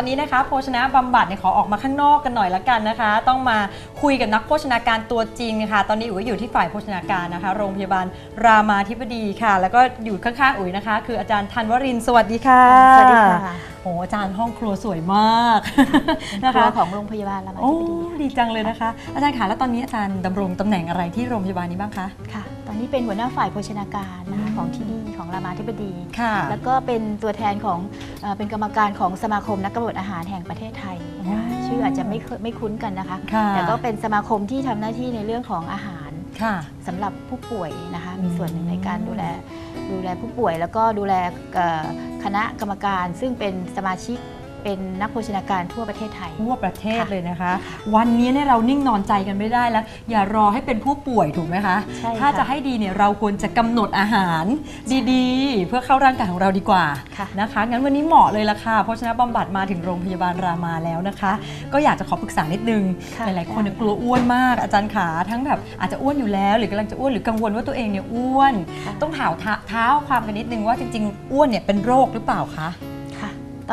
อนนี้นะคะโภชนะบำบัดเนี่ยขอออกมาข้างนอกกันหน่อยละกันนะคะ ต้องมาคุยกับนักโภชนาการตัวจริงค่ะ ตอนนี้อุ๋ยอยู่ที่ฝ่ายโภชนาการนะคะ โรงพยาบาลรามาธิบดีค่ะ แล้วก็อยู่ข้างๆอุ๋ยนะคะ คืออาจารย์ธันวรินทร์สวัสดีค่ะสวัสดีค่ะโอ้อาจารย์ห้องครัวสวยมากนะนะคะคะของโรงพยาบาลรามาโอ้ธิบดีดีจังเลยนะคะ อาจารย์ค่ะแล้วตอนนี้อาจารย์ดำรงตำแหน่งอะไรที่โรงพยาบาลนี้บ้างคะ ค่ะต อนนี้เป็นหัวหน้าฝ่ายโภชนาการนะคะอืมของที่นี่ของรามาธิบดี ค่ะ แล้วก็เป็นตัวแทนของเอ่อเป็นกรรมการของสมาคมนักกำหนดอาหารแห่งประเทศไทยนะคะอ๋อชื่ออาจจะไม่เคยไม่คุ้นกันนะคะ ค่ะ แต่ก็เป็นสมาคมที่ทำหน้าที่ในเรื่องของอาหารค่ะ สำหรับผู้ป่วยนะคะอืมมีส่วนหนึ่งในการดูแลดูแลผู้ป่วย แล้วก็ดูแลเอ่อคณะกรรมการซึ่งเป็นสมาชิก เป็นนักโภชนาการทั่วประเทศไทย ทั่วประเทศค่ะเลยนะคะ วันนี้เนี่ยเรานิ่งนอนใจกันไม่ได้แล้ว อย่ารอให้เป็นผู้ป่วยถูกไหมคะ ใช่ค่ะถ้าจะให้ดีเนี่ยเราควรจะกำหนดอาหารดีๆ เพื่อเข้าร่างกายของเราดีกว่าค่ะนะคะ งั้นวันนี้เหมาะเลยละค่ะเพราะฉะนั้นบำบัดมาถึงโรงพยาบาลรามาแล้วนะคะ ก็อยากจะขอปรึกษานิดนึงค่ะหลายๆคนเนี่ยกลัวอ้วนมากอาจารย์ขาทั้งแบบอาจจะอ้วนอยู่แล้วหรือกำลังจะอ้วนหรือกังวลว่าตัวเองเนี่ยอ้วน ค่ะ ต้องถามท้าเท้าความกันนิดนึงว่าจริง ๆ อ้วนเนี่ยเป็นโรคหรือเปล่าคะค่ะ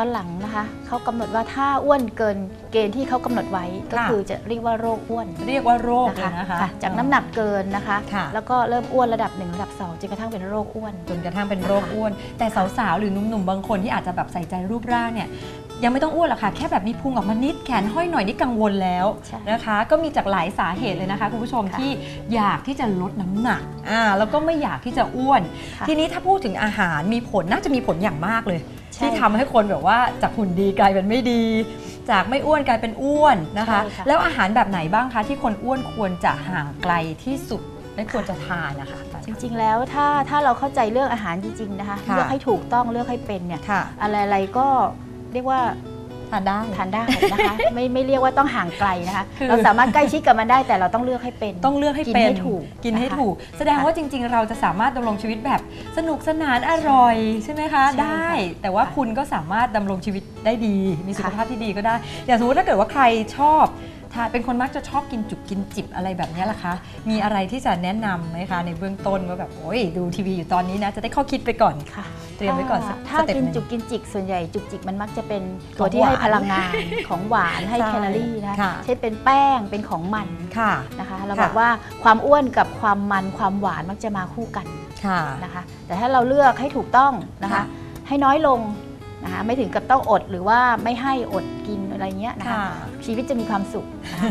ตอนหลังนะคะเขากำหนดว่าถ้าอ้วนเกินเกณฑ์ที่เขากำหนดไว้ก็ค่ะ คือจะเรียกว่าโรคอ้วนเรียกว่าโรคนะเลยคะนะคะ ค่ะจากน้ำหนักเกินนะคะ ค่ะ แล้วก็เริ่มอ้วนระดับ1ระดับ2จนกระทั่งเป็นโรคอ้วน จนกระทั่งเป็นโรคอ้วน แต่สาวๆ หรือหนุ่มๆ บางคนที่อาจจะแบบใส่ใจรูปร่างเนี่ยยังไม่ต้องอ้วนหรอกค่ะ แค่แบบมีพุงออกมานิดแขนห้อยหน่อยนี่กังวลแล้วใช่นะคะ ก็มีจากหลายสาเหตุเลยนะคะคุณผู้ชมค่ะที่อยากที่จะลดน้ำหนักอ่าแล้วก็ไม่อยากที่จะอ้วน ค่ะ ทีนี้ถ้าพูดถึงอาหารมีผลน่าจะมีผลอย่างมากเลยใช่ ที่ทำให้คนแบบว่าจากหุ่นดีกลายเป็นไม่ดี จากไม่อ้วนกลายเป็นอ้วนนะคะใช่ค่ะแล้วอาหารแบบไหนบ้างคะที่คนอ้วนควรจะห่างไกลที่สุดและควรจะทานนะคะจริงๆ แล้วถ้าถ้าเราเข้าใจเรื่องอาหารจริงๆนะคะค่ะเลือกให้ถูกต้องเลือกให้เป็นเนี่ยค่ะอะไรๆก็เรียกว่า ทานได้ทานได้นะคะ ไม่ไม่เรียกว่าต้องห่างไกลนะคะคือเราสามารถใกล้ชิดกับมันได้แต่เราต้องเลือกให้เป็น ต้องเลือกให้กินเป็นให้ถูกกินให้นะคะถูก แสดงค่ะว่าจริง ๆ เราจะสามารถดำรงชีวิตแบบสนุกสนานอร่อยใช่ไหมคะใช่ค่ะได้ แต่ว่าค่ะคุณก็สามารถดำรงชีวิตได้ดี มีสุขค่ะภาพที่ดีก็ได้อย่างสมมติถ้าเกิดว่าใครชอบ ทานเป็นคนมักจะชอบกินจุกกินจิบอะไรแบบนี้ล่ะคะ มีอะไรที่จะแนะนำไหมคะในเบื้องต้นว่าแบบโอ้ยดูทีวีอยู่ตอนนี้นะ จะได้ข้อคิดไปก่อนค่ะ เตรียมไว้ก่อนสักถ้าสเต็ปกินหนึ่งจุกกินจิกส่วนใหญ่จุกจิกมันมักจะเป็นขตัอวงที่ให้หวานพลังงานของหวานให้ใช่แคลอรี่นะค่ะเช่นเป็นแป้งเป็นของมันค่ะนะคะเราค่ะบอกว่าความอ้วนกับความมันความหวานมักจะมาคู่กันค่ะนะคะ แต่ถ้าเราเลือกให้ถูกต้องนะคะค่ะให้น้อยลงนะคะไม่ถึงกับต้องอดหรือว่าไม่ให้อดกิน อะไรเงี้ยนะคะค่ะชีวิตจะมีความสุขนะคะ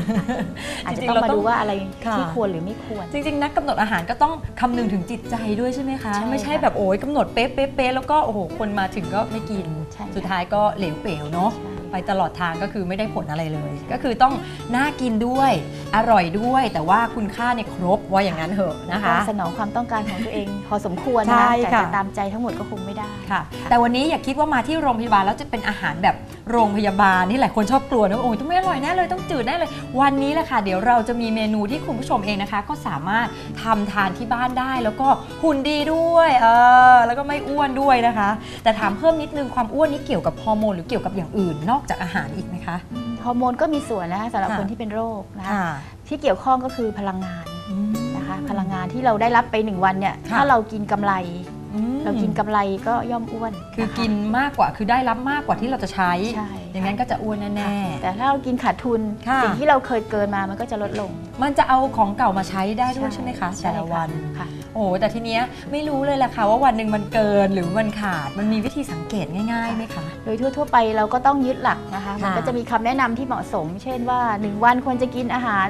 อาจจะจริงๆต้องเรามาต้องดูว่าอะไรค่ะที่ควรหรือไม่ควร จริง ๆ นักกำหนดอาหารก็ต้องคำนึงถึงจิตใจด้วยใช่ไหมคะใช่ไม่ใช่ค่ะแบบโอ้ยกำหนดเป๊ะเป๊ะเป๊ะแล้วก็โอ้โหคนมาถึงก็ไม่กินใช่ค่ะสุดท้ายก็เหลวเป๋วเนาะใช่ ไปตลอดทางก็คือไม่ได้ผลอะไรเลย ก็คือต้องน่ากินด้วย อร่อยด้วย แต่ว่าคุณค่าเนี่ยครบว่าอย่างนั้นเหอะนะคะก็สนองความต้องการของตัวเอง พอสมควรใช่นะคะแต่ค่ะจะตามใจทั้งหมดก็คงไม่ได้ค่ะ แต่วันนี้อย่าคิดว่ามาที่โรงพยาบาลแล้วจะเป็นอาหารแบบโรงพยาบาลที่หลายคนชอบกลัวนะว่าโอ้ยต้องไม่อร่อยแน่เลยต้องจืดแน่เลย วันนี้แหละค่ะเดี๋ยวเราจะมีเมนูที่คุณผู้ชมเองนะคะ ก็สามารถทำทานที่บ้านได้ แล้วก็หุ่นดีด้วยเออแล้วก็ไม่อ้วนด้วยนะคะ แต่ถามเพิ่มนิดนึงความอ้วนนี้เกี่ยวกับฮอร์โมนหรือเกี่ยวกับอย่างอื่นนอกจากอาหารอีกไหมคะ ฮอร์โมนก็มีส่วนนะคะสำหรับค่ะคนที่เป็นโรคนะคะค่ะที่เกี่ยวข้องก็คือพลังงานอืมนะคะ พลังงานที่เราได้รับไปหนึ่งวันเนี่ย ค่ะ ถ้าเรากินกำไรอืม เรากินกำไรก็ย่อมอ้วนคือนะะกินมากกว่าคือได้รับมากกว่าที่เราจะใช้ใช่อย่างนั้นก็จะอ้วนค่ะแน่แต่ถ้าเรากินขาดทุนค่ะสิ่งที่เราเคยเกินมามันก็จะลดลงๆมันจะเอาของเก่ามาใช้ได้ด้วยใช่ไหมคะแต่ละวันค่ะโอ้แต่ทีเนี้ยไม่รู้เลยแหละค่ะว่าวันหนึ่งมันเกินหรือมันขาดมันมีวิธีสังเกตง่ายๆไหมคะโดยทั่ว ๆ ไปเราก็ต้องยึดหลักนะคะมันค่ะก็จะมีคำแนะนำที่เหมาะสม เช่นว่า 1 วันควรจะกินอาหาร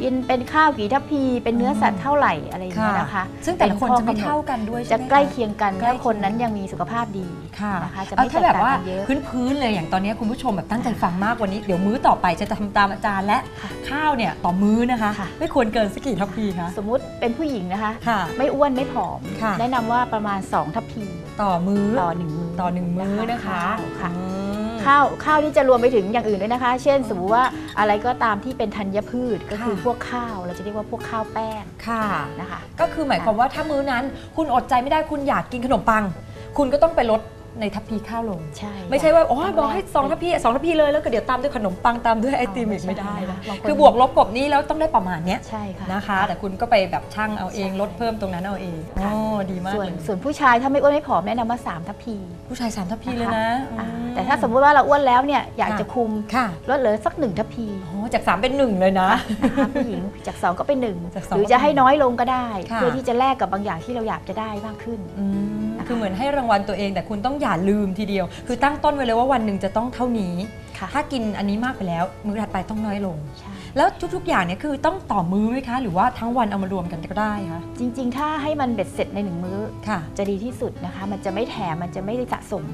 กินเป็นข้าวกี่ทัพพี เป็นเนื้อสัตว์เท่าไหร่อะไรอย่างเงี้ยนะคะ ซึ่งแต่ละคนจะไม่ป็ข้อกำหดเท่ากันด้วยจะใช่ไหมคใกล้เคียงกันใกล้ถ้าคนนั้นยังมีสุขภาพดีค่ะนะคะจะเอาไม่ถ้าแบบว่าแตกต่างกันเยอะพื้นๆเลยอย่างตอนนี้คุณผู้ชมแบบตั้งใจฟังมากวันนี้เดี๋ยวมื้อต่อไปจะทำตามอาจารย์และค่ะข้าวเนี่ยต่อมื้อนะคะค่ะไม่ควรเกินสักกี่ทัพพีคะสมมุติเป็นผู้หญิงนะคะค่ะไม่อ้วนไม่ผอมค่ะแนะนำว่าประมาณ 2 ทัพพี ต่อมื้อต่อหนึ่งมื้อต่อหนึ่งมื้อนะคะข้าวค่ะอืม ข้าวข้าวที่จะรวมไปถึงอย่างอื่นด้วยนะคะ เช่นสมมติว่าอะไรก็ตามที่เป็นธัญพืชก็คือค่ะพวกข้าวเราจะเรียกว่าพวกข้าวแป้งค่ะนะคะ ก็คือหมายความว่าถ้ามื้อนั้น คุณอดใจไม่ได้คุณอยากกินขนมปัง คุณก็ต้องไปลด ในทัพพีข้าวลง ใช่ไม่ใช่ว่าโอ้ยต้งบอกให้แลกสองทัพพีสองทัพพีเลยแล้วก็เดี๋ยวตามด้วยขนมปังตามด้วยไอติมอีกไม่ไม่ใช่ได้นะบางคนคือบวกลบกบนี้แล้วต้องได้ประมาณเนี้ยใช่ค่ะนะคะ แต่คุณก็ไปแบบช่างเอาเองใช่ลดเพิ่มตรงนั้นเอาเองค่ะอ๋อดีมากส่วนเลยส่วนผู้ชายถ้าไม่อ้วนไม่ผอมแนะนำว่า3ทัพพี ผู้ชายสามทัพพีเลยนะอ่าอืมแต่ถ้าสมมติว่าเราอ้วนแล้วเนี่ยอยากค่ะจะคุมค่ะลดเหลือสักหนึ่งทัพพีโอ้จากสามเป็นหนึ่งเลยนะนะคะผู้หญิงจาก2ก็เป็นหนึ่งจากสองหรือจะให้น้อยลงก็ได้ค่ะเพื่อที่จะแลกกับบางอย่างที่เราอยากจะได้มากขึ้นอืมนะ คะคือเหมือนให้รางวัลตัวเอง แต่คุณต้องอย่าลืมทีเดียว คือตั้งต้นไว้เลยว่าวันหนึ่งจะต้องเท่านี้ค่ะถ้ากินอันนี้มากไปแล้ว มื้อถัดไปต้องน้อยลงใช่ แล้วทุก ๆ อย่างเนี่ยคือต้องต่อมื้อไหมคะ หรือว่าทั้งวันเอามารวมกันก็ได้คะจริง ๆ ถ้าให้มันเบ็ดเสร็จในหนึ่งมื้อค่ะจะดีที่สุดนะคะ มันจะไม่แถมมันจะไม่ได้สะสม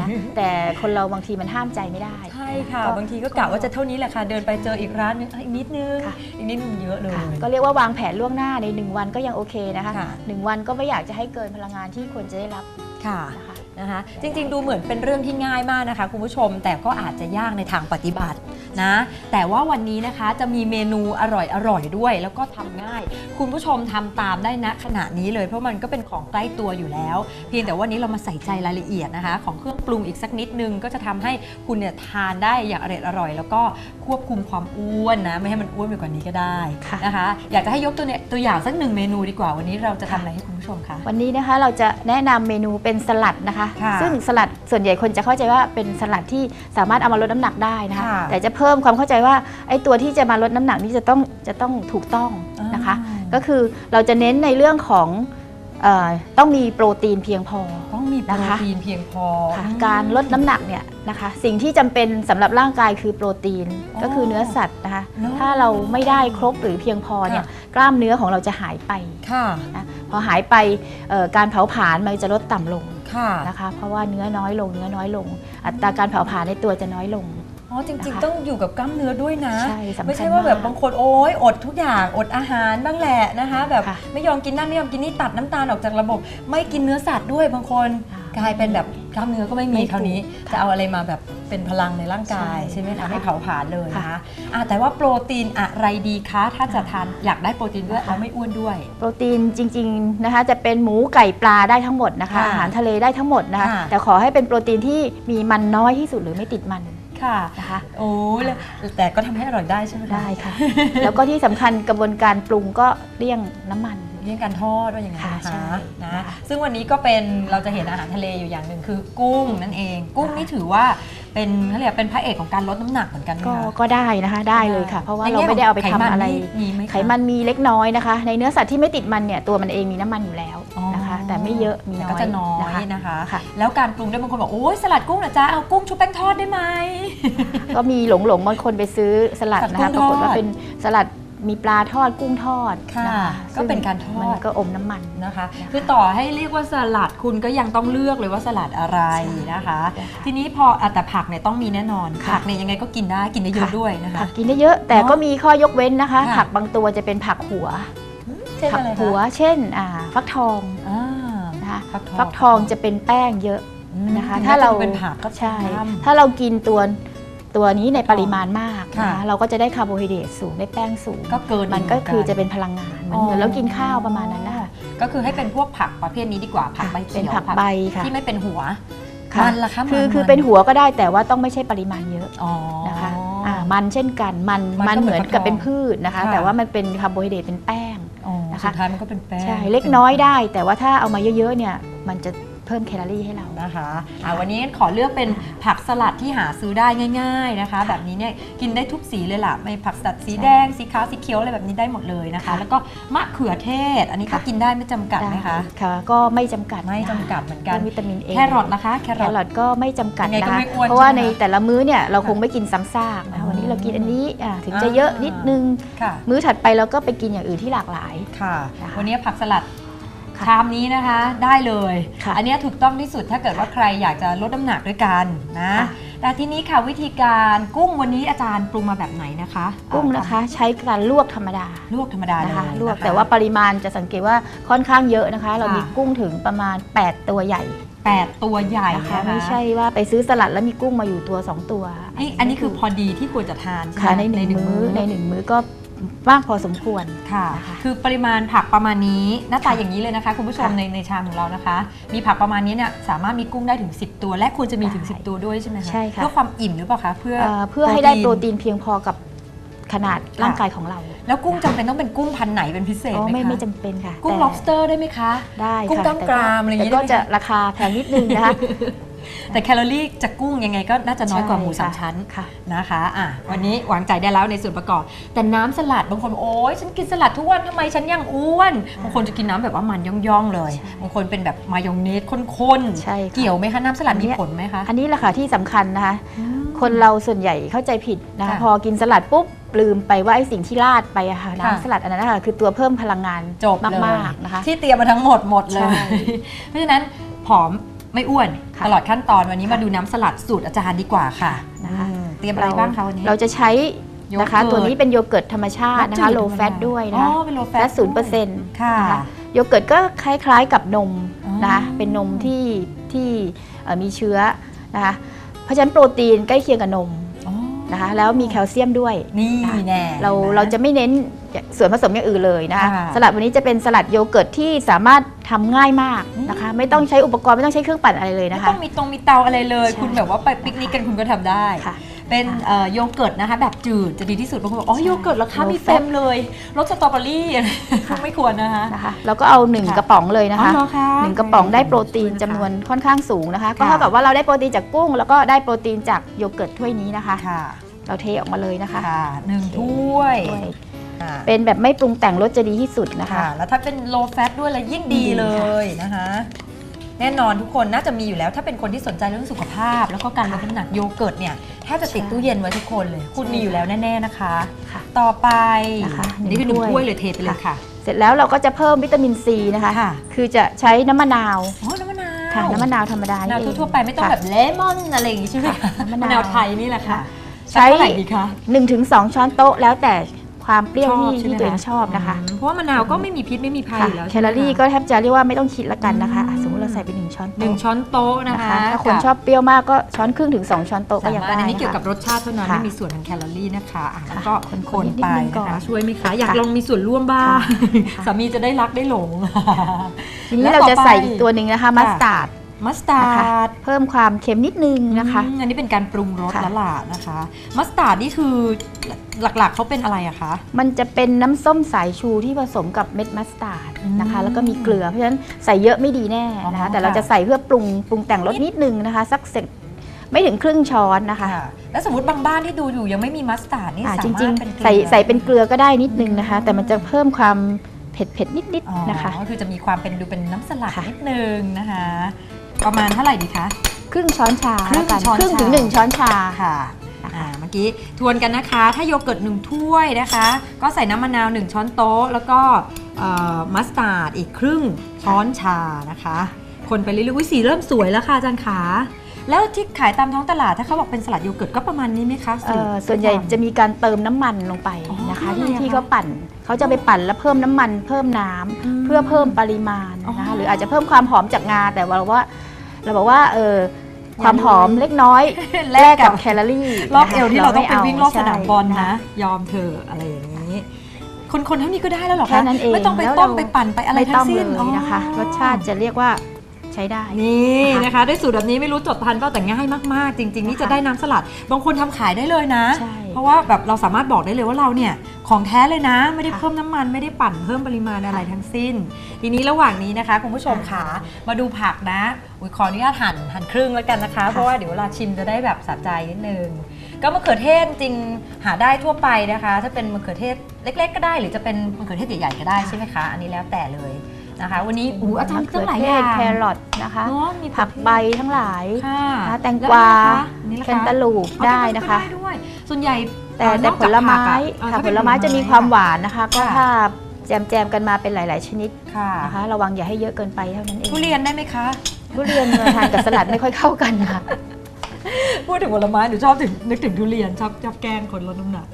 นะแต่คนเราบางทีมันห้ามใจไม่ได้ใช่ค่ะก็บางทีก็กะว่าจะเท่านี้แหละค่ะ เดินไปเจออีกร้านนึงเอ้ยอีกนิดนึงค่ะอีกนิดนึงเยอะเลยค่ะก็เรียกว่าวางแผนล่วงหน้าใน 1 วันก็ยังโอเคนะคะค่ะหนึ่งวันก็ไม่อยากจะให้เกินพลังงานที่ควรจะได้รับค่ะนะคะ นะคะจริงๆ ดูเหมือนเป็นเรื่องที่ง่ายมากนะคะคุณผู้ชมแต่ก็อาจจะยากในทางปฏิบัตินะแต่ว่าวันนี้นะคะจะมีเมนูอร่อยๆด้วย แล้วก็ทำง่าย คุณผู้ชมทำตามได้ณขณะนี้เลยเพราะมันก็เป็นของใกล้ตัวอยู่แล้ว เพียงแต่วันนี้เรามาใส่ใจรายละเอียดนะคะ ของเครื่องปรุงอีกสักนิดนึงก็จะทำให้คุณเนี่ยทานได้อย่างอร่อยอร่อย แล้วก็ควบคุมความอ้วนนะไม่ให้มันอ้วนไปกว่านี้ก็ได้ค่ะนะคะ อยากจะให้ยกตัวเนี่ยตัวอย่างสักหนึ่งเมนูดีกว่าวันนี้เราจะทำอะไรให้คุณ ผู้ชมคะวันนี้นะคะเราจะแนะนำเมนูเป็นสลัดนะคะค่ะซึ่งสลัดส่วนใหญ่คนจะเข้าใจว่าเป็นสลัดที่สามารถเอามาลดน้ำหนักได้นะคะค่ะแต่จะเพิ่มความเข้าใจว่าไอ้ตัวที่จะมาลดน้ำหนักนี่จะต้องจะต้องถูกต้องนะคะอ่าก็คือเราจะเน้นในเรื่องของ เออต้องมีโปรตีนเพียงพอ ต้องมีโปรนะคะ ตีนเพียงพอค่ะอืม การลดน้ำหนักเนี่ยนะคะสิ่งที่จำเป็นสำหรับร่างกายคือโปรตีนอ๋อก็คือเนื้อสัตว์นะคะเนอะถ้าเราไม่ได้ครบหรือเพียงพอเนี่ยค่ะ กล้ามเนื้อของเราจะหายไปค่ะนะพอหายไปเอ่อการเผาผลาญมันจะลดต่ำลงค่ะ นะคะเพราะว่าเนื้อน้อยลงเนื้อน้อยลง อัตราการเผาผลาญในตัวจะน้อยลง อ๋อจริงนะคะๆต้องอยู่กับกล้ามเนื้อด้วยนะใช่สำคัญไม่ใช่ว่าแบบมากบางคนโอ๊ยอดทุกอย่างอดอาหารบ้างแหละนะคะ แบบค่ะไม่ยอมกินนั่นไม่ยอมกินนี่ตัดน้ำตาลออกจากระบบ ไม่กินเนื้อสัตว์ด้วยบางคนค่ะกลายเป็นแบบกล้ามเนื้อก็ไม่มีไม่ถูกคราวนี้ค่ะจะเอาอะไรมาแบบเป็นพลังในร่างกายใช่ใช่ไหมนะคะคะให้เผาผลาญเลยนะค่ะคะอะแต่ว่าโปรตีนอะไรดีคะถ้าจะค่ะทานอยากได้โปรตีนด้วยนะคะแล้วไม่อ้วนด้วย โปรตีนจริงๆนะคะจะเป็นหมูไก่ปลาได้ทั้งหมดนะคะค่ะอาหารทะเลได้ทั้งหมดนะคะค่ะแต่ขอให้เป็นโปรตีนที่มีมันน้อยที่สุดหรือไม่ติดมัน ค่ะนะคะโอ้ยแล้วแต่ก็ทำให้อร่อยได้ใช่ไหมคะได้ค่ะ แล้วก็ที่สำคัญกระบวนการปรุงก็เลี่ยงน้ำมัน เรื่องการทอดว่าอย่างนั้นค่ะนะใช่คะนะค่ะซึ่งวันนี้ก็เป็นเราจะเห็นอาหารทะเลอยู่อย่างหนึ่งคือกุ้งนั่นเอง กุ้งค่ะ นี่ถือว่าเป็นเขาเรียกเป็นพระเอกของการลดน้ำหนักเหมือนกันไหมก็คะก็ได้นะคะได้เลยค่ะ เพราะว่าในเราแง่ไม่ได้เอาไปขทำมันอะไรนี่มีไหมคะไขมันมีเล็กน้อยนะคะ ในเนื้อสัตว์ที่ไม่ติดมันเนี่ยตัวมันเองมีน้ำมันอยู่แล้วอ๋อนะคะ แต่ไม่เยอะมีแต่น้อยก็จะน้อยนะคะนะคะค่ะแล้วการปรุงด้วยบางคนบอกโอ้ยสลัดกุ้งเหรอจ๊ะเอากุ้งชุบแป้งทอดได้ไหมก็มีหลงหลงๆบางคนไปซื้อสลัดนะคะสลัดกุ้ปงรากฏว่าทอดเป็นสลัดมีปลาทอดกุ้งทอดค่ะนะคะก็เป็นการทอดซึ่งมันก็อมน้ำมันนะคะนะคะ คือต่อให้เรียกว่าสลัดคุณก็ยังต้องเลือกเลยว่าสลัดอะไรนะคะใช่ค่ะทีนี้พออะแต่ผักเนี่ยต้องมีแน่นอนค่ะผักเนี่ยยังไงก็กินได้กินได้เยอะค่ะด้วยนะคะผักกินได้เยอะแต่เนอะก็มีข้อยกเว้นนะคะค่ะผักบางตัวจะเป็นผักหัวเช่นผัอะไรคะหัวเช่นอ่าฟักทองอ่า นะคะฟักทองฟักทองจะเป็นแป้งเยอะอืมนะคะถึงถ้าแม้เราจะเป็นผักก็ใช่ทำถ้าเรากินตัวตัวนี้ในปริมาณมากนะค่ะคะเราก็จะได้คาร์โบไฮเดรตสูงได้แป้งสูงก็เกินมันอีก็เหคือจะนเป็นพลังงานเหมือนเหมือนเรากินข้าวประมาณนั้นนะคะก็คือให้เป็นพวกผักประเภทนี้ดีกว่าผักใบเขีเป็นยวผักใบค่ะที่ไม่เป็นหัวค่ะมันล่ะคะคือมันคือมันเป็นหัวก็ได้แต่ว่าต้องไม่ใช่ปริมาณเยอะอ๋อนะคะอ่ามันเช่นกันมันมันมันก็เหเหมืมืออนนกับฟักทองเป็นพืชนะคะค่ะแต่ว่ามันเป็นคาร์โบไฮเดรตเป็นแป้งอ๋อ นะคะสุดท้ายมันก็เป็นแป้งใช่เล็กน้อยได้ แต่ว่าถ้าเอามาเยอะๆเนี่ยมันจะ เพิ่มแคลอรี่ให้เรา นะคะอะวันนี้ขอเลือกเป็นผักสลัดที่หาซื้อได้ง่าย ๆนะคะ แบบนี้เนี่ยกินได้ทุกสีเลยล่ะไม่ผักสลัดสีใช่แดงสีขาวสีเขียวอะไรแบบนี้ได้หมดเลยนะคะ ค่ะแล้วก็มะเขือเทศ อันนี้ก็ค่ะ กินได้ไม่จำกัดไหมคะได้ค่ะ ก็ไม่จำกัดไม่จำกัดเหมือนกัน วิตามินเอแครอทนะคะ แคแครอทรอทก็ไม่จำกัดยังไงก็นะคะ ไม่อ้วนเพราะว่าใช่ไหในมคะแต่ละมื้อเนี่ยเราค่ะคงไม่กินซ้ำซากนะอ๋อวันนี้เรากินอันนี้อ่าถึงจะเยอะนิดนึง ค่ะ มื้อถัดไปเราก็ไปกินอย่างอื่นที่หลากหลาย ค่ะนะคะวันนี้ผักสลัดค่ะ ชามนี้นะคะได้เลย ค่ะอันนี้ถูกต้องที่สุดถ้าเกิดว่าใครอยากจะลดน้ำหนักด้วยกันนะ ค่ะ แต่ทีนี้ค่ะวิธีการกุ้งวันนี้อาจารย์ปรุงมาแบบไหนนะคะกุ้งนะคะใช้การลวกธรรมดาลวกธรรมดาเลยนะคะลวกนะคะ แต่ว่าปริมาณจะสังเกตว่าค่อนข้างเยอะนะคะ เราค่ะ มีกุ้งถึงประมาณ 8 ตัวใหญ่แปดตัวใหญ่นะนะคะคะไม่ใช่ว่าไปซื้อสลัดแล้วมีกุ้งมาอยู่ตัว 2 ตัวนี่อันนี้คือพอดีที่ควรจะทานใช่ไหมค่ะในหนึ่งมื้อในมื้อหนึ่งมื้อก็ มากพอสมควร ค่ะ นะคะคือปริมาณผักประมาณนี้หน้าตาค่ะอย่างนี้เลยนะคะ คุณผู้ชมค่ะ ในในชามของเรานะคะ มีผักประมาณนี้เนี่ยสามารถมีกุ้งได้ถึง 10 ตัว และควรจะมีถึงใช่10 ตัวด้วยใช่ไหมคะใช่ค่ะ เพื่อความอิ่มหรือเปล่าคะเพื่อเอ่อเพื่อให้ได้โปรตีนเพียงพอกับขนาดร่างกายของเราแล้วกุ้งจำเป็นต้องเป็นกุ้งพันธุ์ไหนเป็นพิเศษอ๋อไหมไม่คะไม่จำเป็นค่ะกุ้ง แต่ lobster ได้ไหมคะ ได้กุ้งค่ะกล้ามกรามอะไรอย่างงี้แต่ก็ได้ไหม จะราคาแพงนิดนึงนะคะ แต่แคลอรี่จากกุ้งยังไงก็น่าจะน้อยกว่าหมูสามชั้นค่ะนะคะอะวันนี้วางใจได้แล้วในส่วนประกอบ แต่น้ำสลัดบางคนบอกโอ๊ยฉันกินสลัดทุกวันทำไมฉันยังอ้วนบางคนจะกินน้ำแบบว่ามันย่องๆเลยใช่บางคนเป็นแบบมายองเนสข้นใช่ค่ะเกี่ยวไหมคะน้ำสลัดอันเนี้มียผลไหมคะอันนี้แหละค่ะที่สำคัญนะคะอืมคนเราส่วนใหญ่เข้าใจผิดนะคะค่ะพอกินสลัดปุ๊บลืมไปว่าไอ้สิ่งที่ราดไปอะค่ะค่ะน้ำสลัดอันนั้นนะคะคือตัวเพิ่มพลังงานจบเลยมากๆนะคะที่เตรียมมาทั้งหมดหมดเลยใช่เพราะฉะนั้นผอม ไม่อ้วนค่ะตลอดขั้นตอนวันนี้ค่ะมาดูน้ำสลัดสูตรอาจารย์ดีกว่าค่ะนะคะอืมเตรียมอะไรบ้างคะวันนี้เราจะใช้นะคะโยเกิร์ตตัวนี้เป็นโยเกิร์ตธรรมชาตินะคะจืโลธรรมแฟตดาด้วยอ๋นะคะอเป็นโลแฟแฟตตศูนย์เปอร์เซ็นต์ค่ะนะคะโยเกิร์ตก็คล้ายๆกับนมอ๋อนะคะเป็นนมที่ที่เอ่อมีเชื้อนะคะเพราะฉะนั้นโปรตีนใกล้เคียงกับนมอ๋อนะคะแล้วมีแคลเซียมด้วยนี่แน่เราห็นไหมเราจะไม่เน้น ส่วนผสมอย่างอื่นเลยนะคะค่ะสลัดวันนี้จะเป็นสลัดโยเกิร์ตที่สามารถทำง่ายมากนะคะ ไม่ต้องใช้อุปกรณ์ไม่ต้องใช้เครื่องปั่นอะไรเลยไม่นะคะ ต้องมีตรงมีเตาอะไรเลย ใช่ คุณแบบว่าไปปิกนิกกันคุณก็ทำได้ ค่ะ เป็นเอ่อโยเกิร์ตนะคะ แบบจืดจะดีที่สุดบางคนบอกอ๋อใช่โยเกิร์ตเหรอคะ low มี fat เต็มเลยรสสตรอเบอรี่ค่ะ ไม่ควรนะคะนะคะแล้วก็เอาหนึ่งค่ะกระป๋องเลยนะคะ อ๋อเหรอคะหนึ่งกระป๋องได้โปรตีนจำนวนค่อนข้างสูงนะคะ ก็เท่ากับว่าเราได้โปรตีนจากกุ้ง แล้วก็ได้โปรตีนจากโยเกิร์ตถ้วยนี้นะคะ ค่ะเราเทออกมาเลยนะคะค่ะหนึ่งถ้วย ถ้วยค่ะ เป็นแบบไม่ปรุงแต่งรสจะดีที่สุดนะคะค่ะแล้วถ้าเป็น low fat ด้วยแล้วยิ่งดีดีเลค่ะยนะคะ แน่นอนทุกคนน่าจะมีอยู่แล้ว ถ้าเป็นคนที่สนใจเรื่องสุขภาพ แล้วก็การลดน้ำหนักโยเกิร์ตเนี่ยแทบจะติดใช่ตู้เย็นไว้ทุกคนเลย คุณใช่มีอยู่แล้วแน่ๆนะคะค่ะต่อไปนะคะนี่คือหนึ่งหนึ่งถ้ถ้ววยยเลยเทไปเลยค่ะ เสร็จแล้วเราก็จะเพิ่มวิตามินซีนะคะค่ะคือจะใช้น้ำมะนาวอ๋อน้ำมะนาวค่ะน้ำมะนาวธรรมดาน้ำนี่เองทั่วๆไปไม่ต้องค่ะแบบเลมอนอะไรอย่างงี้ใช่ไหมคะค่ะน้ำมะนาวมะนาวไทยนี่แหละค่ะใช้สักเท่าไหร่ดีคะหนึ่งถึงสองช้อนโต๊ะแล้วแต่ ความเปรี้ยวที่ใช่ไหม ที่ตัวเองชอบนะคะมเพราะว่ามะนาวก็ไม่มีพิษไม่มีภัยค่ะอยู่แล้วแคลอรี่ก็แทบจะเรียกว่าไม่ต้องคิดละกันนะคะอะอืม สมมติเราใส่ไปหนึ่งช้อนหนึ่โต๊ะงช้อนโต๊ะนะนะคะคะถ้าคนชอบเปรี้ยวมากก็ช้อนครึ่งถึงสองช้อนโต๊ะก็สายังมารถได้อันนี้นะคะเกี่ยวกับรสชาติเท่านั้นค่ะไม่มีส่วนทางแคลอรี่นะคะอะแล้วค่ะก็คนๆคนนิดไปนึงก่อนนะคะช่วยไหมคะอยากค่ะลองมีส่วนร่วมบ้างค่ะ สามีจะได้รักได้หลง ทีนี้แล้วเราต่อจะไปใส่อีกตัวหนึ่งนะคะมัสตาร์ด มัสตานะคะร์ดเพิ่มความเค็มนิดนึงนะคะ อืมอันนี้เป็นการปรุงรสค่ะ แล้วล่ะนะคะ มัสตาร์ดนี่คือหลักๆเขาเป็นอะไรอะคะ มันจะเป็นน้ำส้มสายชูที่ผสมกับเม็ดมัสตาร์ดนะคะ อืมแล้วก็มีเกลือ เพราะฉะนั้นใส่เยอะไม่ดีแน่นะอ๋คะอแต่เราค่ะจะใส่เพื่อปรุงปรุงแต่งรสนิดนึงนะคะ สักเสร็จไม่ถึงครึ่งช้อนนะคะค่ะแล้วสมมติบางบ้านที่ดูอยู่ยังไม่มีมัสตาร์ดนี่อ่าสาจมารถริง เป็นๆใส่ใส่เป็นเกลือก็ได้นิดนึงนะคะอืมแต่มันจะเพิ่มความเผ็ดเผ็ดๆนิดอ๋อๆนะคะ ก็คือจะมีความเป็นดูเป็นน้ำสลัดค่ะ นิดนึงนะคะ ประมาณเท่าไหร่ดีคะ ครึ่งช้อนชาครึ่งแล้วกันช้อนครึ่งถึงชาหนึ่งช้อนชา ค่ะนะคะอ่าเมื่อกี้ทวนกันนะคะ ถ้าโยเกิร์ตหนึ่งถ้วยนะคะ ก็ใส่น้ำมะนาว 1 ช้อนโต๊ะ แล้วก็เอ่อมัสตาร์ดอีกครึ่งช้อนชานะคะ คนไปเรื่อยๆอุ๊ยสีเริ่มสวยแล้วค่ะอาจารย์ขา แล้วที่ขายตามท้องตลาดถ้าเขาบอกเป็นสลัดโยเกิร์ตก็ประมาณนี้ไหมคะเอ่อส่วนใหญ่จะมีการเติมน้ำมันลงไปนะคะอ๋อที่ทำไมอะที่คะเขาปั่นเขาจะไปปั่นแล้วเพิ่มน้ำมันเพิ่มน้ำอืมเพื่อเพิ่มปริมาณอ๋อนะคะหรืออาจจะเพิ่มความหอมจากงาแต่ว่าเราว่า เราบอกว่าเออความหอมเล็กน้อยแลกกับแคลอรี่รอบนะคะเอวที่เราต้องไปม่วิ่งรอบสนามบอลใช่นะ ยอมเธอะอะไรอย่างนี้ คนๆเท่านี้ก็ได้แล้วเหรอคะแค่นั้นเองไม่ต้องไปแล้วต้มเราไปปั่นไปอะไรไม่ทั้ต้องงสิ้เลนยนะคะอ๋อรสชาติจะเรียกว่า ใช้ได้ นี่นะนะคะคะด้วยสูตรแบบนี้ไม่รู้จดทันเปล่าแต่ง่ายมากๆ จริง ๆ นี่นะคะจะได้น้ำสลัด บางคนทำขายได้เลยนะ ใช่เพราะว่าแบบเราสามารถบอกได้เลยว่าเราเนี่ยของแท้เลยนะ ไม่ได้ค่ะเพิ่มน้ำมันไม่ได้ปั่นเพิ่มปริมาณอะไรทั้งสิ้น ทีนี้ระหว่างนี้นะคะ คุณผู้ชมขามาดูผักนะอุยขออนุญาตหั่นหั่นครึ่งแล้วกันนะคะ เพราะว่าเดี๋ยวเวลาชิมจะได้แบบสะใจนิดนึงก็มะเขือเทศจริงหาได้ทั่วไปนะคะ ถ้าเป็นมะเขือเทศเล็ก ๆ ก็ได้ หรือจะเป็นมะเขือเทศใหญ่ๆก็ได้ใช่ไหมคะอันนี้แล้วแต่เลย นะคะ วันนี้อูอาจารย์มะเขืตั้องหลายเทอย่าศงแครอทนะคะเนาะมีผักใบทั้งหลายค่ะนะคะแตงกวานี่ละแคนตาลูปอ๋อได้นะคะแตงกวาก็ได้ด้วย ส่วนใหญ่แต่เอ่อแต่นอกผจากลไม้ผักอะเออค่ะถ้าผเป็นลไม้จะมีความหวานนะคะ ก็ค่ะถ้าแจมแจมๆกันมาเป็นหลาย ๆ ชนิดค่ะนะคะ ระวังอย่าให้เยอะเกินไปเท่านั้นเองทุเรียนได้ไหมคะ ทุเรียนทานกับสลัดไม่ค่อยเข้ากันค่ะ พูดถึงผลไม้หนูชอบถึงนึกถึงทุเรียนชอบชอบแกล้งคนลดน้ำหนัก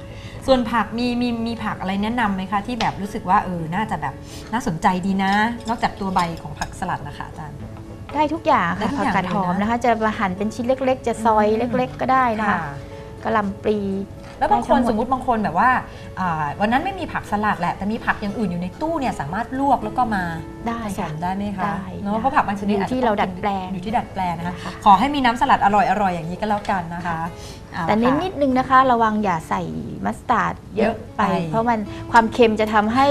ส่วนผักมีมีมีผักอะไรแนะนำไหมคะ ที่แบบรู้สึกว่าเออน่าจะแบบน่าสนใจดีนะ นอกจากตัวใบของผักสลัดนะคะอาจารย์ ได้ทุกอย่างได้ค่ะทุกผักอย่างกาดหอมเลยนะนะคะ จะมาหั่นเป็นชิ้นเล็ก ๆ จะซอยอืม เล็ก ๆ ก็ได้นะคะกระหล่ำปลีใบแล้วบางคนได้ทั้งหมด สมมติบางคนแบบว่าอ่าวันนั้นไม่มีผักสลัดแหละ แต่มีผักอย่างอื่นอยู่ในตู้เนี่ยสามารถลวกแล้วก็มาได้ผสค่ะ มได้ไหมคะได้เนาะได้เพราะผักบางชนิดอยู่อาจจะที่ต้องเราดัดแปลง อยู่ที่ดัดแปลงนะคะค่ะขอให้มีน้ำสลัดอร่อยๆอย่างนี้ก็แล้วกันนะคะเอา แต่เน้นค่ะนิดนึงนะคะ ระวังอย่าใส่มัสตาร์ดเยอะไปเยอะไปเพราะมันความเค็มจะทำให้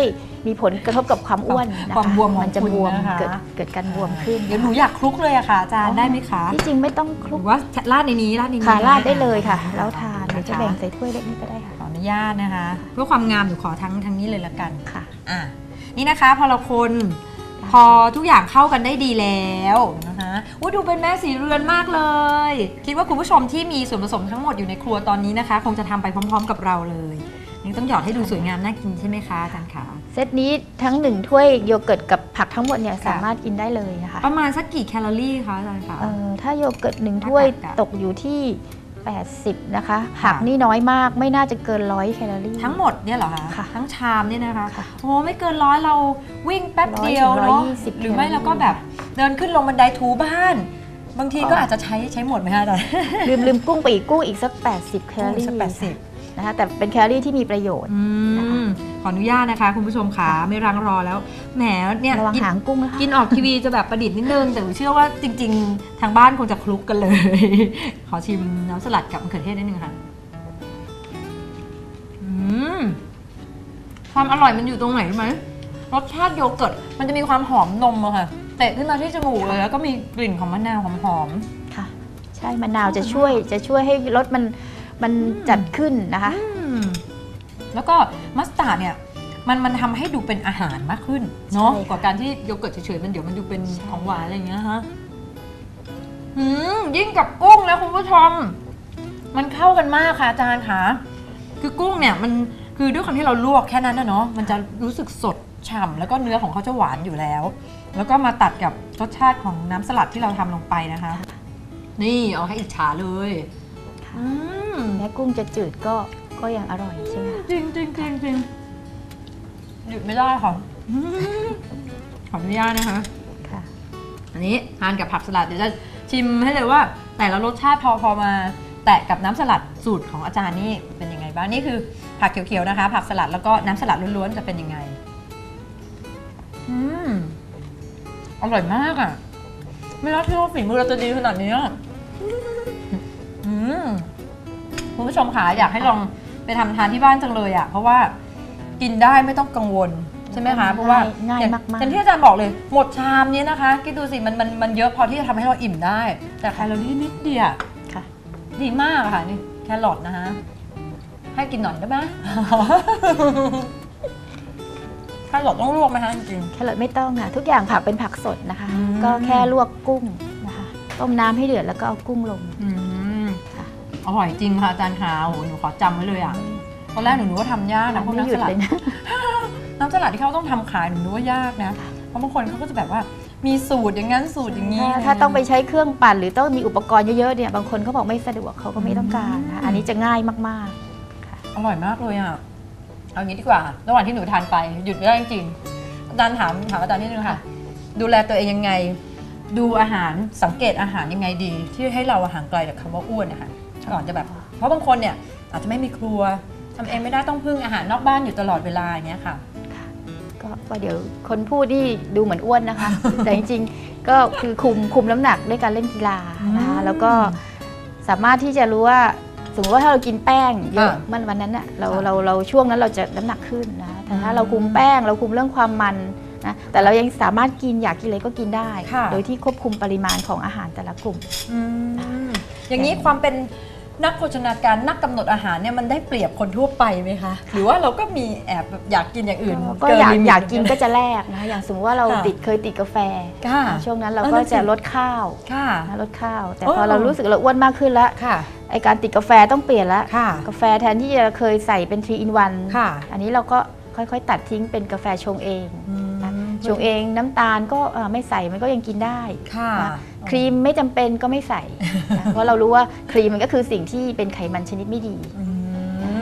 มีผลกระทบกับความอ้วนนะคะความบวมของมันจะคุณบวมนะคะเกิดเกิดการบวมขึ้นเดี๋ยวหนูอยากคลุกเลยอะค่ะอาจารย์ได้ไหมคะที่จริงไม่ต้องคหลุรืกอว่าราดในนี้ราดในนี้ค่ะราดได้เลยค่ะ แล้วทานนะคะเดี๋ยวจะแบ่งใส่ถ้วยเล็กนี้ก็ได้ค่ะขออนุญาตนะคะ เพื่อความงามหนูขอทั้งทั้งนี้เลยละกันค่ะอะนี่นะคะพอเราคน พอทุกอย่างเข้ากันได้ดีแล้วนะคะอุ้ยดูเป็นแม่สีเรือนมากเลย คิดว่าคุณผู้ชมที่มีส่วนผสมทั้งหมดอยู่ในครัวตอนนี้นะคะ คงจะทำไปพร้อม ๆ กับเราเลยนี่ต้องหยอดให้ดูสวยงามน่ากินใช่ไหมคะอาจารย์คะเซตนี้ทั้งหนึ่งถ้วยโยเกิร์ตกับผักทั้งหมดเนี่ยค่ะสามารถกินได้เลยนะคะประมาณสักกี่แคลอรี่คะอาจารย์คะเอ่อถ้าโยเกิร์ตหนึ่งถ้วยค่ะตกอยู่ที่ 80 นะคะ ผักนี่น้อยมากไม่น่าจะเกินร้อยแคลอรี่ ทั้งหมดเนี่ยเหรอคะค่ะทั้งชามเนี่ยนะคะค่ะโอ้ไม่เกินร้อยเราวิ่งแป๊บเดียวร้อยถึงร้อยเนาะยี่สิบหรือไม่แคลอรี่เราก็แบบเดินขึ้นลงบันไดถูบ้าน บางทีก็อ๋อออาจจะใช้ใช้หมดไหมคะอาจารย์ลืมลืมกุ้งไปอีกกุ้งอีกสัก 80 แคลอรี่สักแปดสิบนะคะแต่เป็นแคลอรี่ที่มีประโยชน์อืม ขออนุญาตนะคะ คุณผู้ชมขาไม่รังรอแล้วแหมเนี่ยระวังกินหางกุ้งนะคะกินออกทีวีจะแบบประดิษฐ์นิดนึง แต่หนูเชื่อว่าจริง ๆ ทางบ้านคงจะคลุกกันเลย ขอชิมน้ำสลัดกับมะเขือเทศนิดนึงค่ะอืมความอร่อยมันอยู่ตรงไหนรู้ไหมรสชาติโยเกิร์ตมันจะมีความหอมนมอะค่ะเตะขึ้นมาที่จมูกเลยแล้วก็มีกลิ่นของมะนาวหอมๆค่ะ ใช่มะนาวจะช่วยจะช่วยให้รสมันมันจัดขึ้นนะคะอืม แล้วก็มัสตาร์ดเนี่ยมันมันทำให้ดูเป็นอาหารมากขึ้นเนาะใช่ค่ะ กว่าการที่โยเกิร์ตเฉยๆมันเดี๋ยวมันดูเป็นใช่ของหวานอะไรอย่างเงี้ยฮะอืมยิ่งกับกุ้งนะคุณผู้ชม มันเข้ากันมากค่ะอาจารย์ค่ะ คือกุ้งเนี่ยมันคือด้วยความที่เราลวกแค่นั้นนะเนาะมันจะรู้สึกสดฉ่ำแล้วก็เนื้อของเขาจะหวานอยู่แล้ว แล้วก็มาตัดกับรสชาติของน้ำสลัดที่เราทำลงไปนะคะ นี่เอาให้อิจฉาเลยอืมแม้กุ้งจะจืดก็ ก็ยังอร่อยใช่ไหมคะจริงจริงจริงจริงหยุดไม่ได้ค่ะอืมขออนุญาตนะคะ ค่ะ อันนี้ทานกับผักสลัดเดี๋ยวจะชิมให้เลยว่า แต่ละรสชาติพอพอมา แตะกับน้ำสลัดสูตรของอาจารย์นี่เป็นยังไงบ้างนี่คือผักเขียวๆนะคะ ผักสลัดแล้วก็น้ำสลัดล้วนๆจะเป็นยังไง อืมอร่อยมากอะ ไม่น่าเชื่อว่าฝีมือเราจะดีขนาดนี้อะอืมคุณผู้ชมค่ะอยากให้ลอง ไปทำทานที่บ้านจังเลยอะ เพราะว่ากินได้ไม่ต้องกังวลใช่ไหมคะเพราะว่าง่ายอย่มากๆ อย่างที่อาจารย์บอกเลย หมดชามนี้นะคะคิดดูสิมันมันมันเยอะพอที่จะทำให้เราอิ่มได้ แต่แคลอรี่นิดเดียวค่ะ ดีมากอะค่ะนี่แครอทนะคะให้กินหน่อยได้ไหม แครอทต้องลวกไหมคะจริง แครอทไม่ต้องค่ะ ทุกอย่างผักเป็นผักสดนะคะ อืม ก็แค่ลวกกุ้งนะคะ ต้มน้ำให้เดือดแล้วก็เอากุ้งลง ๆอืมค่ะ อร่อยจริงค่ะอาจารย์คะโอ้โหหนูขอจำไว้เลยอะตอนแรกหนูนึกว่าทำยากนะเพราะไม่หยุน้ำสลัดดเลยนะน้ำสลัดที่เขาต้องทำขายหนูนึกว่ายากนะ เพราะบางคนเขาก็จะแบบว่ามีสูตรอย่างนั้นสูตรอย่างนี้ ถ้าถ้าต้องไปใช้เครื่องปั่นหรือต้องมีอุปกรณ์เยอะๆเนี่ยบางคนเขาบอกไม่สะดวกเขาก็ไม่ต้องการนะคะอันนี้จะง่ายมากอร่อยมากเลยอะเอางี้ดีกว่า ระหว่างที่หนูทานไปหยุดไม่ได้จริงๆอาจารย์ถามถามอาจารย์นิดนึงค่ะ ดูแลตัวเองยังไง ดูอาหารสังเกตอาหารยังไงดี ที่ให้เราห่างไกลจากคำว่าอ้วนนะคะ ก่อนจะแบบ เพราะบางคนเนี่ยอาจจะไม่มีครัวทำเองไม่ได้ต้องพึ่งอาหารนอกบ้านอยู่ตลอดเวลาอย่างเงี้ยค่ะๆก็ก็เดี๋ยวคนพูดนี่ดูเหมือนอ้วนนะคะ แต่จริงๆ ก็คือคุมคุมน้ำหนักด้วยการเล่นกีฬานะคะอืมแล้วก็สามารถที่จะรู้ว่าสมมติว่าถ้าเรากินแป้งเยอะอะมันวันนั้นน่ะเราค่ะเราเราช่วงนั้นเราจะน้ำหนักขึ้นนะแต่ถ้าอืมเราคุมแป้งเราคุมเรื่องความมันนะแต่เรายังสามารถกินอยากกินอะไรก็กินได้ ค่ะ โดยที่ควบคุมปริมาณของอาหารแต่ละกลุ่ม อืมอย่างนี้ความเป็น นักโภชนาการนักกำหนดอาหารเนี่ยมันได้เปรียบคนทั่วไปไหมคะ หรือว่าเราก็มีแอบแบบอยากกินอย่างอื่นก็เนอยากลิมิต อยากกินเหมืก็จะแลกนะคะอย่างสมมติว่าเราค่ะติดเคยติดกาแฟ ค่ะช่วงนั้นเราเออก็นั่นสิ จะลดข้าวค่ะ นะลดข้าว แต่เออพอเรารู้สึกเราอ้วนมากขึ้นแล้วค่ะ ไอการติดกาแฟต้องเปลี่ยนแล้วค่ะ กาแฟแทนที่จะเคยใส่เป็น 3 in 1 ค่ะ อันนี้เราก็ค่อยๆ ตัดทิ้งเป็นกาแฟชงเอง ชงเองน้ำตาลก็เอ่อไม่ใส่มันก็ยังกินได้ค่ะนะครีมไม่จำเป็นก็ไม่ใส่นะเพราะเรารู้ว่าครีมมันก็คือสิ่งที่เป็นไขมันชนิดไม่ดีอื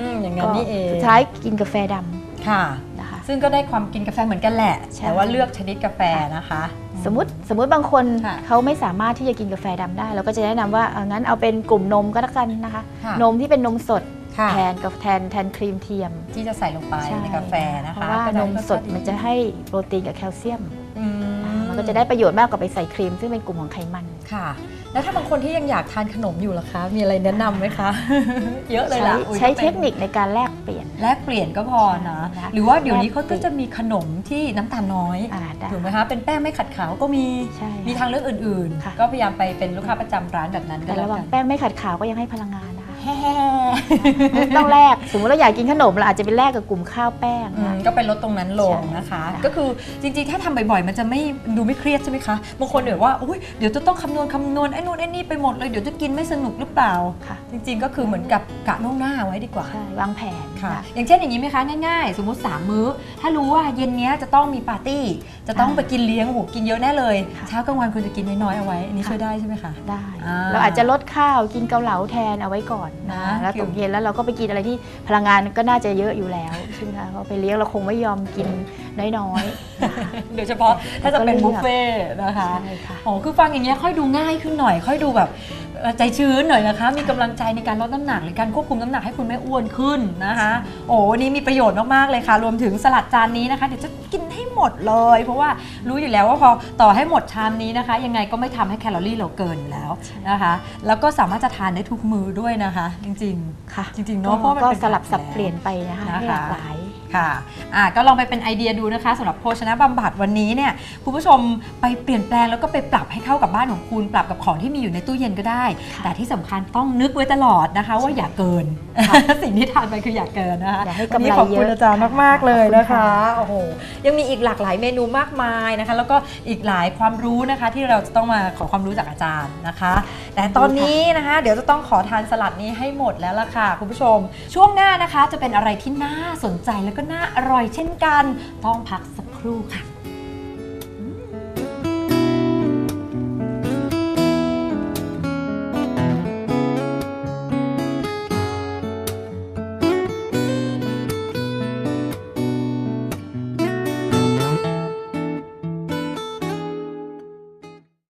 มอย่างนั้ก็นนี่เองสุดท้ายกินกาแฟดำค่ะนะคะซึ่งก็ได้ความกินกาแฟเหมือนกันแหละใช่แต่ว่าเลือกชนิดกาแฟนะคะ สมมติสมมติบางคนค่ะเขาไม่สามารถที่จะกินกาแฟดำได้ เราก็จะแนะนำว่าเอางั้นเอาเป็นกลุ่มนมก็แล้วกันนะคะค่ะนมที่เป็นนมสดค่ะ แทนกับแทนแทนครีมเทียม ที่จะใส่ลงไปในกาแฟนะคะเพราะว่าก็นได้มรชาติสดมันจะให้โปรตีนกับแคลเซียมอืมมันก็จะได้ประโยชน์มากกว่าไปใส่ครีม ซึ่งเป็นกลุ่มของไขมันค่ะ แล้วถ้าบางคนที่ยังอยากทานขนมอยู่ล่ะคะ มีอะไรแนะนำไหมคะ เยอะเลยใช้ล่ะอุ๊ยใช้ก็ป็เทคนิคในการแลกเปลี่ยน แลกเปลี่ยนก็พอนะใช่หรือว่าเดี๋ยวนี้เขาแลกเปลี่ก็ยนจะมีขนมที่น้ำตาลน้อยอ่าได้ถูกไหมคะเป็นแป้งไม่ขัดขาวก็มีใช่มีทางเลือกอื่นค่ะๆก็พยายามไปเป็นลูกค้าประจำร้านแบบนั้นก็แต่แล้วระหว่างกันแป้งไม่ขัดขาวก็ยังให้พลังงานนะคะ แฮ่ต้องแลกสมมติเราอยากกินขนมเราอาจจะไปแลกกับกลุ่มข้าวแป้งอืมนะ ก็ไปลดตรงนั้นลงนะคะ ใช่ค่ะก็คือจริงๆ ถ้าทำบ่อยๆ มันจะไม่ดูไม่เครียดใช่ไหมคะบางคนเดี๋ยวว่าอุ้ยเดี๋ยวจะต้องคำนวณคำนวณไอ้นู่นไอ้นี่ไปหมดเลยเดี๋ยวจะกินไม่สนุกหรือเปล่า ค่ะจริงๆ ก็คือเหมือนกับกะล่วงหน้าไว้ดีกว่า ใช่วางแผนค่ะ นะอย่างเช่นอย่างนี้ไหมคะง่ายๆ สมมุติ 3 มื้อ ถ้ารู้ว่าเย็นเนี้ยจะต้องมีปาร์ตี้ จะต้องอ่าไปกินเลี้ยงโอ้โหกินเยอะแน่เลย ค่ะเช้ากลางวันควรจะกินน้อยๆเอาไว้อันนี้ค่ะ ช่วยได้ใช่ไหมคะ ได้ อ่า เราอาจจะลดข้าวกินเกาเหลาแทนเอาไว้ก่อนนะนะแล้วคือตกเย็นแล้วเราก็ไปกินอะไรที่พลังงานก็น่าจะเยอะอยู่แล้วใช่ไหมคะเพราะไปเลี้ยงเราคงไม่ยอมกินน้อยๆนะคะโดยเฉพาะถ้าจะเป็นแล้วก็เลือกบุฟเฟ่ต์นะคะใช่ค่ะโอ้คือฟังอย่างเงี้ยค่อยดูง่ายขึ้นหน่อย ค่อยดูแบบเอ่อ ใจชื้นหน่อยนะคะ มีกำลังใจในการลดน้ำหนักหรือการควบคุมน้ำหนักให้คุณไม่อ้วนขึ้นนะคะ โอ้วันนี้มีประโยชน์มากๆเลยค่ะ รวมถึงสลัดจานนี้นะคะเดี๋ยวจะกินให้หมดเลย เพราะว่ารู้อยู่แล้วว่าพอต่อให้หมดชามนี้นะคะ ยังไงก็ไม่ทำให้แคลอรี่เราเกินอยู่แล้วนะคะ แล้วก็สามารถจะทานได้ทุกมือด้วยนะคะ จริงค่ะ จริงๆเนอะเพราะมันก็เป็นสลับสับผักแล้วเปลี่ยนไปนะคะนะคะให้หลากหลาย ค่ะอะก็ลองไปเป็นไอเดียดูนะคะสำหรับโภชนะบำบัดวันนี้เนี่ยคุณผู้ชมไปเปลี่ยนแปลงแล้วก็ไปปรับให้เข้ากับบ้านของคุณ ปรับกับของที่มีอยู่ในตู้เย็นก็ได้ค่ะแต่ที่สำคัญต้องนึกไว้ตลอดนะคะ ว่าอย่าเกินค่ะสิ่งที่ทานไปคืออย่าเกินนะคะอย่าให้วันกำนี้ไรขอบคุณเยอะอาจารย์มาก ๆ เลยขอบคุณนะคะค่ะโอ้โหยังมีอีกหลากหลายเมนูมากมายนะคะ แล้วก็อีกหลายความรู้นะคะ ที่เราจะต้องมาขอความรู้จากอาจารย์นะคะ แต่ตอนนี้นะคะ เดี๋ยวจะต้องขอทานสลัดนี้ให้หมดแล้วล่ะค่ะคุณผู้ชม ช่วงหน้านะคะจะเป็นอะไรที่น่าสนใจแล้วก็น่าอร่อยเช่นกัน ต้องพักสักครู่ค่ะ